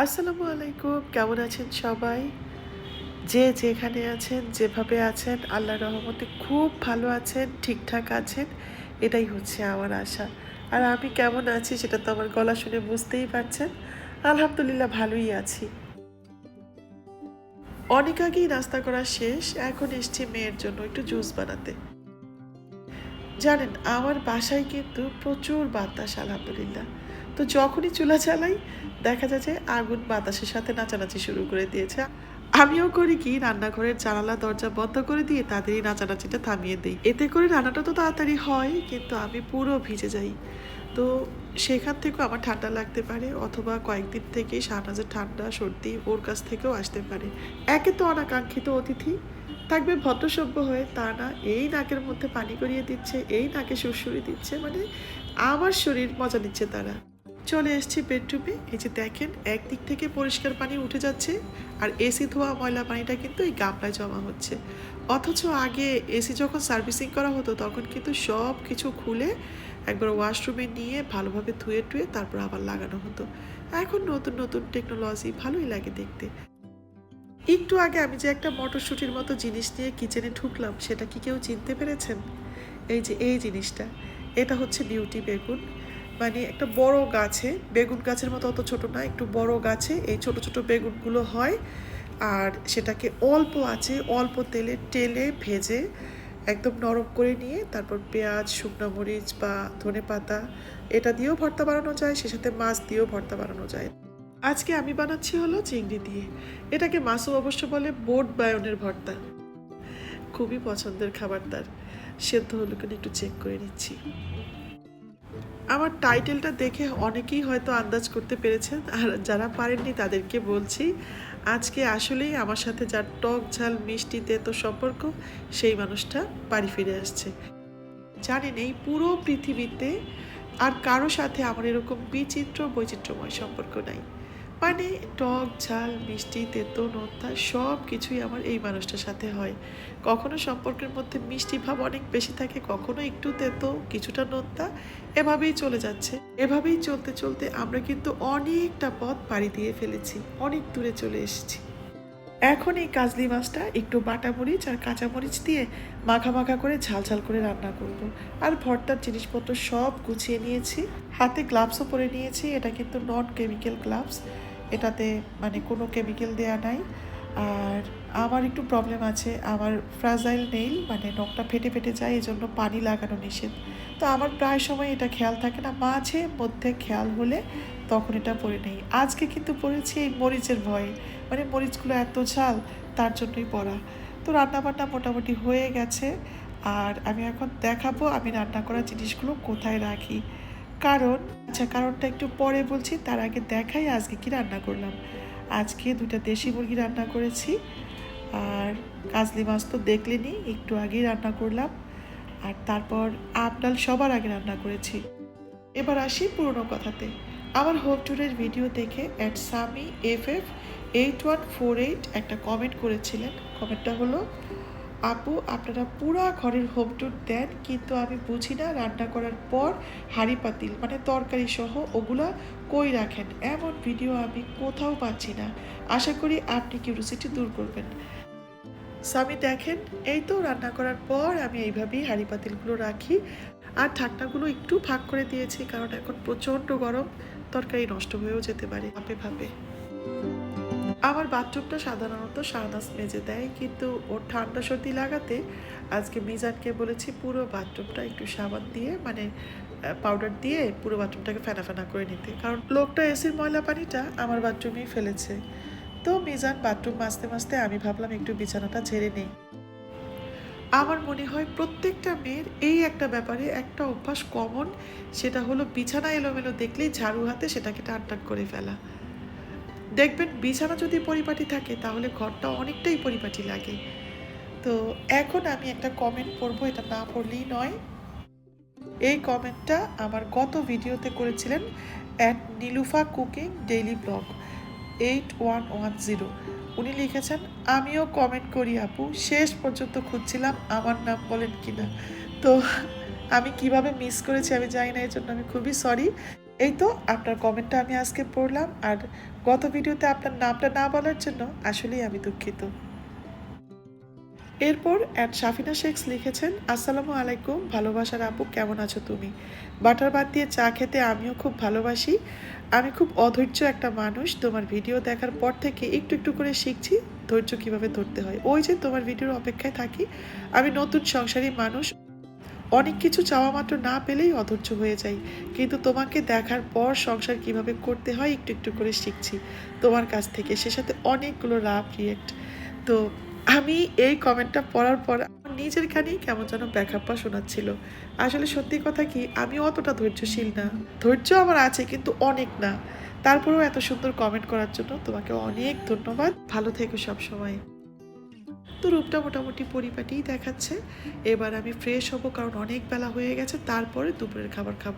আসসালামু আলাইকুম, কেমন আছেন সবাই? যে যেখানে আছেন, যেভাবে আছেন আল্লাহ রহমতে খুব ভালো আছেন, ঠিকঠাক আছেন, এটাই হচ্ছে আমার আশা। আর আমি কেমন আছি সেটা তো আমার গলা শুনে বুঝতেই পারছেন। আলহামদুলিল্লাহ ভালোই আছি। অনেক আগেই নাস্তা করা শেষ, এখন এসছি মেয়ের জন্য একটু জুস বানাতে। জানেন, আমার বাসায় কিন্তু প্রচুর বাতাস, আলহামদুলিল্লাহ। তো যখনই চুলা চালাই দেখা যায় যে আগুন বাতাসের সাথে নাচানাচি শুরু করে দিয়েছে। আমিও করি কি, রান্নাঘরের জানালা, দরজা বন্ধ করে দিয়ে তাদেরই নাচানাচিটা থামিয়ে দিই। এতে করে রান্নাটা তো তাড়াতাড়ি হয়, কিন্তু আমি পুরো ভিজে যাই। তো সেখান থেকেও আমার ঠান্ডা লাগতে পারে, অথবা কয়েকদিন থেকে শাহনাজের ঠান্ডা সর্দি ওর কাছ থেকেও আসতে পারে। একে তো অনাকাঙ্ক্ষিত অতিথি, থাকবে ভদ্রসভ্য হয়ে, তা না, এই নাকের মধ্যে পানি করিয়ে দিচ্ছে, এই নাকে সুরসুরি দিচ্ছে মানে আমার শরীর মজা নিচ্ছে তারা। চলে এসেছি বেডরুমে এই যে দেখেন, একদিক থেকে পরিষ্কার পানি উঠে যাচ্ছে আর এসি ধোয়া ময়লা পানিটা কিন্তু এই গামলায় জমা হচ্ছে। অথচ আগে এসি যখন সার্ভিসিং করা হতো, তখন কিন্তু সব কিছু খুলে একবার ওয়াশরুমে নিয়ে ভালোভাবে ধুয়ে টুয়ে তারপর আবার লাগানো হতো। এখন নতুন নতুন টেকনোলজি ভালোই লাগে দেখতে। একটু আগে আমি যে একটা মটরশুটির মতো জিনিস নিয়ে কিচেনে ঢুকলাম, সেটা কি কেউ চিনতে পেরেছেন? এই যে, এই জিনিসটা। এটা হচ্ছে বিউটি বেগুন। মানে একটা বড় গাছে, বেগুন গাছের মতো অত ছোট না, একটু বড় গাছে এই ছোট ছোট বেগুনগুলো হয়। আর সেটাকে অল্প আছে অল্প তেলে টেলে ভেজে একদম নরম করে নিয়ে তারপর পেঁয়াজ, শুকনো মরিচ বা ধনে পাতা এটা দিয়েও ভর্তা বানানো যায়, সে সাথে মাছ দিয়েও ভর্তা বানানো যায়। আজকে আমি বানাচ্ছি হলো চিংড়ি দিয়ে। এটাকে মাছও অবশ্য বলে বোট বায়নের ভর্তা। খুবই পছন্দের খাবার তার। সেদ্ধ হলো কিনা একটু চেক করে নিচ্ছি। আমার টাইটেলটা দেখে অনেকেই হয়তো আন্দাজ করতে পেরেছেন, আর যারা পারেননি তাদেরকে বলছি, আজকে আসলেই আমার সাথে যার টক ঝাল মিষ্টি তেতো সম্পর্ক, সেই মানুষটা বাড়ি ফিরে আসছে। জানেন এই পুরো পৃথিবীতে আর কারও সাথে আমার এরকম বিচিত্র বৈচিত্র্যময় সম্পর্ক নাই। মানে টক, ঝাল, মিষ্টি তেতো নোত্তা সব কিছুই আমার এই মানুষটার সাথে হয়। কখনো সম্পর্কের মধ্যে মিষ্টি ভাব অনেক বেশি থাকে, কখনো একটু তেতো কিছুটা নোত্তা এভাবেই চলে যাচ্ছে। এভাবেই চলতে চলতে আমরা কিন্তু অনেকটা পথ পাড়ি দিয়ে ফেলেছি, অনেক দূরে চলে এসেছি। এখন এই কাজলি মাছটা একটু বাটা মরিচ আর কাঁচা মরিচ দিয়ে মাখা মাখা করে ঝাল ঝাল করে রান্না করব। আর ভর্তার জিনিসপত্র সব গুছিয়ে নিয়েছি, হাতে গ্লাভসও পরে নিয়েছি, এটা কিন্তু নন কেমিক্যাল গ্লাভস এটাতে মানে কোনো কেমিক্যাল দেয়া নাই। আর আমার একটু প্রবলেম আছে, আমার ফ্রাজাইল নেইল মানে নখটা ফেটে ফেটে যায় এই জন্য পানি লাগানো নিষেধ। তো আমার প্রায় সময় এটা খেয়াল থাকে না, মাঝে মধ্যে খেয়াল হলে তখন এটা পরে নেই। আজকে কিন্তু পরেছি এই মরিচের ভয়ে মানে মরিচগুলো এত ঝাল, তার জন্যই পরা। তো রান্নাবান্না মোটামুটি হয়ে গেছে, আর আমি এখন দেখাবো আমি রান্না করা জিনিসগুলো কোথায় রাখি। কারণ আচ্ছা কারণটা একটু পরে বলছি, তার আগে দেখাই আজকে কি রান্না করলাম। আজকে দুটা দেশি মুরগি রান্না করেছি, আর কাজলি মাছ তো দেখলেনি, একটু আগেই রান্না করলাম, আর তারপর আপ ডাল সবার আগে রান্না করেছি। এবার আসি পুরনো কথাতে। আমার হোম ট্যুরের ভিডিও দেখে at Sami F F eight one four eight একটা কমেন্ট করেছিলেন। কমেন্টটা হলো আপু, আপনারা পুরা ঘরের হোম ট্যুর দেন, কিন্তু আমি বুঝি না রান্না করার পর হাঁড়ি পাতিল মানে তরকারি সহ ওগুলা কই রাখেন? এমন ভিডিও আমি কোথাও পাচ্ছি না। আশা করি আপনি কিউরিসিটি দূর করবেন। স্বামী, দেখেন, এই তো রান্না করার পর আমি এইভাবেই হাঁড়ি পাতিলগুলো রাখি। আর ঢাকনাগুলো একটু ভাগ করে দিয়েছি, কারণ এখন প্রচণ্ড গরম, তরকারি নষ্ট হয়েও যেতে পারে ভাপে ভাপে আমার বাথরুমটা সাধারণত শাহনাজ মেজে দেয়, কিন্তু ওর ঠান্ডা সর্দি লাগাতে আজকে মিজানকে বলেছি পুরো বাথরুমটা একটু সাবান দিয়ে মানে পাউডার দিয়ে পুরো বাথরুমটাকে ফেনা ফেনা করে নিতে। কারণ লোকটা এসির ময়লা পানিটা আমার বাথরুমেই ফেলেছে। তো মিজান বাথরুম মাজতে মাজতে আমি ভাবলাম একটু বিছানাটা ঝেড়ে নেই। আমার মনে হয় প্রত্যেকটা মেয়ের এই একটা ব্যাপারে একটা অভ্যাস কমন সেটা হলো বিছানা এলোমেলো দেখলেই ঝাড়ু হাতে সেটাকে টান করে ফেলা। দেখবেন বিছানা যদি পরিপাটি থাকে, তাহলে ঘরটা অনেকটাই পরিপাটি লাগে। তো এখন আমি একটা কমেন্ট পড়ব, এটা না পড়লেই নয়। এই কমেন্টটা আমার গত ভিডিওতে করেছিলেন at Nilufa cooking daily vlog eight one one zero উনি লিখেছেন, আমিও কমেন্ট করি আপু, শেষ পর্যন্ত খুঁজছিলাম আমার নাম বলেন কিনা। তো আমি কীভাবে মিস করেছি আমি জানি না এর জন্য আমি খুবই সরি এই তো, আপনার কমেন্টটা আমি আজকে পড়লাম। আর গত ভিডিওতে আপনার নামটা না বলার জন্য আসলেই আমি দুঃখিত। এরপর অ্যাট সাফিনা শেখস লিখেছেন, আসসালামু আলাইকুম। ভালোবাসার আপু, কেমন আছো তুমি? বাটার বাদ দিয়ে চা খেতে আমিও খুব ভালোবাসি। আমি খুব অধৈর্য একটা মানুষ। তোমার ভিডিও দেখার পর থেকে একটু একটু করে শিখছি, ধৈর্য কীভাবে ধরতে হয়। ওই যে তোমার ভিডিওর অপেক্ষায় থাকি। আমি নতুন সংসারী মানুষ। অনেক কিছু চাওয়া মাত্র না পেলেই অধৈর্য হয়ে যাই। কিন্তু তোমাকে দেখার পর সংসার কীভাবে করতে হয় একটু একটু করে শিখছি। তোমার কাছ থেকে সে সাথে অনেকগুলো লাভ রিয়েক্ট। তো আমি এই কমেন্টটা পড়ার পর আমার নিজের কানেই কেমন যেন ব্যাখ্যাপা শোনাচ্ছিল। আসলে সত্যি কথা কি, আমি অতটা ধৈর্যশীল না। ধৈর্য আমার আছে কিন্তু অনেক না। তারপরেও এত সুন্দর কমেন্ট করার জন্য তোমাকে অনেক ধন্যবাদ। ভালো থেকো সব সময়। তো রূপটা মোটামুটি পরিপাটিই দেখাচ্ছে। এবার আমি ফ্রেশ হব কারণ অনেক বেলা হয়ে গেছে, তারপরে দুপুরের খাবার খাব।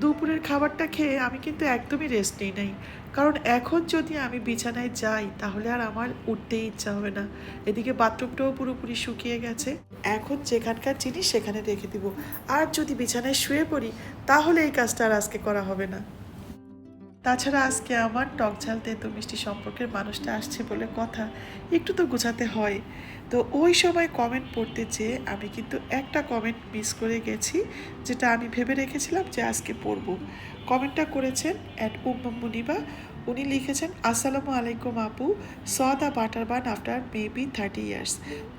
দুপুরের খাবারটা খেয়ে আমি কিন্তু একদমই রেস্ট নিই নাই। কারণ এখন যদি আমি বিছানায় যাই, তাহলে আর আমার উঠতেই ইচ্ছা হবে না। এদিকে বাথরুমটাও পুরোপুরি শুকিয়ে গেছে। এখন যেখানকার জিনিস সেখানে রেখে দিব। আর যদি বিছানায় শুয়ে পড়ি, তাহলে এই কাজটা আর আজকে করা হবে না। তাছাড়া আজকে আমার টক ঝাল তেতো মিষ্টি সম্পর্কের মানুষটা আসছে বলে কথা একটু তো গুছাতে হয়। তো ওই সময় কমেন্ট পড়তে যেয়ে আমি কিন্তু একটা কমেন্ট মিস করে গেছি, যেটা আমি ভেবে রেখেছিলাম যে আজকে পড়ব। কমেন্টটা করেছেন অ্যাট উম্মম মুনিবা। উনি লিখেছেন, আসসালামু আলাইকুম আপু saw the butter bun after maybe thirty years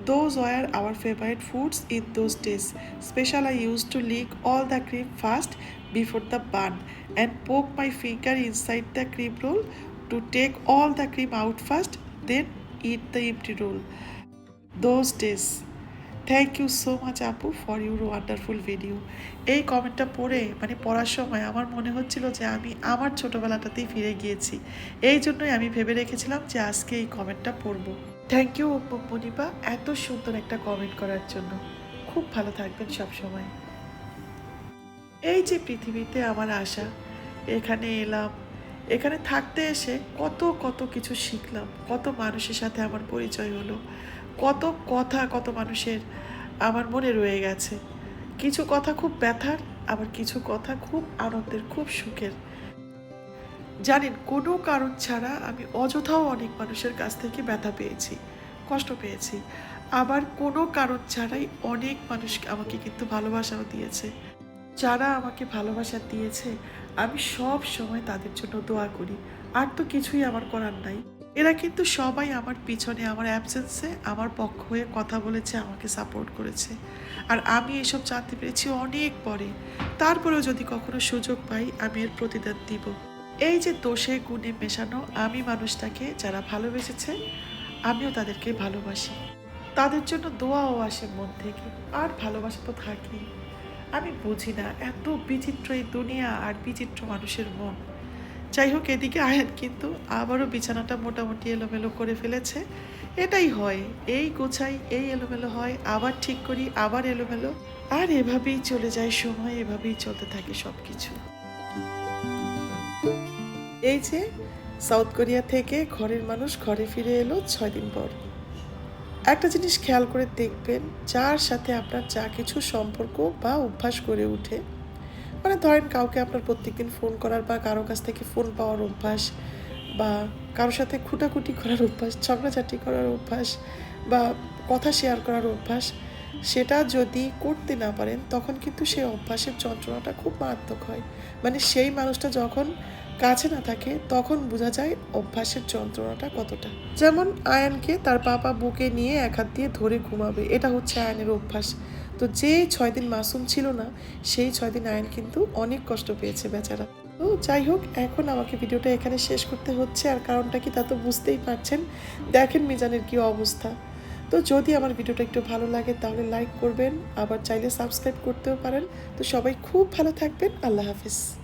those were our favourite foods in those days special I use to lick all the cream first before the bun and poke my finger inside the cream roll to take all the cream out first, then eat the empty roll. Those days. Thank you so much আপু for your wonderful video এই কমেন্টটা পড়ে মানে পড়ার সময় আমার মনে হচ্ছিল যে আমি আমার ছোটোবেলাটাতেই ফিরে গিয়েছি এই জন্যই আমি ভেবে রেখেছিলাম যে আজকে এই কমেন্টটা পড়ব থ্যাংক ইউ মনিপা এত সুন্দর একটা কমেন্ট করার জন্য খুব ভালো থাকবেন সব সময়। এই যে পৃথিবীতে আমার আশা, এখানে এলাম, এখানে থাকতে এসে কত কত কিছু শিখলাম, কত মানুষের সাথে আমার পরিচয় হলো, কত কথা, কত মানুষের আমার মনে রয়ে গেছে। কিছু কথা খুব ব্যথার, আবার কিছু কথা খুব আনন্দের, খুব সুখের। জানেন, কোনো কারণ ছাড়া আমি অযথাও অনেক মানুষের কাছ থেকে ব্যথা পেয়েছি, কষ্ট পেয়েছি। আবার কোনো কারণ ছাড়াই অনেক মানুষ আমাকে কিন্তু ভালোবাসাও দিয়েছে। যারা আমাকে ভালোবাসা দিয়েছে, আমি সব সময় তাদের জন্য দোয়া করি। আর তো কিছুই আমার করার নাই। এরা কিন্তু সবাই আমার পিছনে, আমার অ্যাবসেন্সে আমার পক্ষ হয়ে কথা বলেছে, আমাকে সাপোর্ট করেছে। আর আমি এসব জানতে পেরেছি অনেক পরে। তারপরেও যদি কখনো সুযোগ পাই, আমি এর প্রতিদান দিব। এই যে দোষে গুণে মেশানো আমি মানুষটাকে যারা ভালোবেসেছে, আমিও তাদেরকে ভালোবাসি। তাদের জন্য দোয়াও আসে মন থেকে। আর ভালোবাসা তো থাকেই। আমি বুঝি না, এত বিচিত্র এই দুনিয়া আর বিচিত্র মানুষের মন। যাই হোক, এদিকে আয়ান কিন্তু আবারও বিছানাটা মোটামুটি এলোমেলো করে ফেলেছে। এটাই হয়, এই গোছাই, এই এলোমেলো হয়, আবার ঠিক করি, আবার এলোমেলো। আর এভাবেই চলে যায় সময়, এভাবেই চলতে থাকে সব কিছু এই যে, সাউথ কোরিয়া থেকে ঘরের মানুষ ঘরে ফিরে এলো ছয় দিন পর। একটা জিনিস খেয়াল করে দেখবেন, যার সাথে আপনার যা কিছু সম্পর্ক বা অভ্যাস গড়ে ওঠে। মানে ধরেন কাউকে আপনার প্রত্যেকদিন ফোন করার বা কারও কাছ থেকে ফোন পাওয়ার অভ্যাস বা কারোর সাথে খুঁটাকুটি করার অভ্যাস ঝগড়াঝাটি করার অভ্যাস বা কথা শেয়ার করার অভ্যাস, সেটা যদি করতে না পারেন, তখন কিন্তু সেই অভ্যাসের যন্ত্রণাটা খুব মারাত্মক হয়। মানে সেই মানুষটা যখন কাছে না থাকে, তখন বোঝা যায় অভ্যাসের যন্ত্রণাটা কতটা। যেমন আয়ানকে তার পাপা বুকে নিয়ে এক হাত দিয়ে ধরে ঘুমাবে, এটা হচ্ছে আয়নের অভ্যাস। তো যে ছয় দিন মাসুম ছিল না, সেই ছয় দিন আয়ন কিন্তু অনেক কষ্ট পেয়েছে বেচারা। তো যাই হোক, এখন আমাকে ভিডিওটা এখানে শেষ করতে হচ্ছে, আর কারণটা কি তা তো বুঝতেই পারছেন। দেখেন মিজানের কি অবস্থা। তো যদি আমার ভিডিওটা একটু ভালো লাগে, তাহলে লাইক করবেন, আবার চাইলে সাবস্ক্রাইব করতেও পারেন। তো সবাই খুব ভালো থাকবেন, আল্লাহ হাফিজ।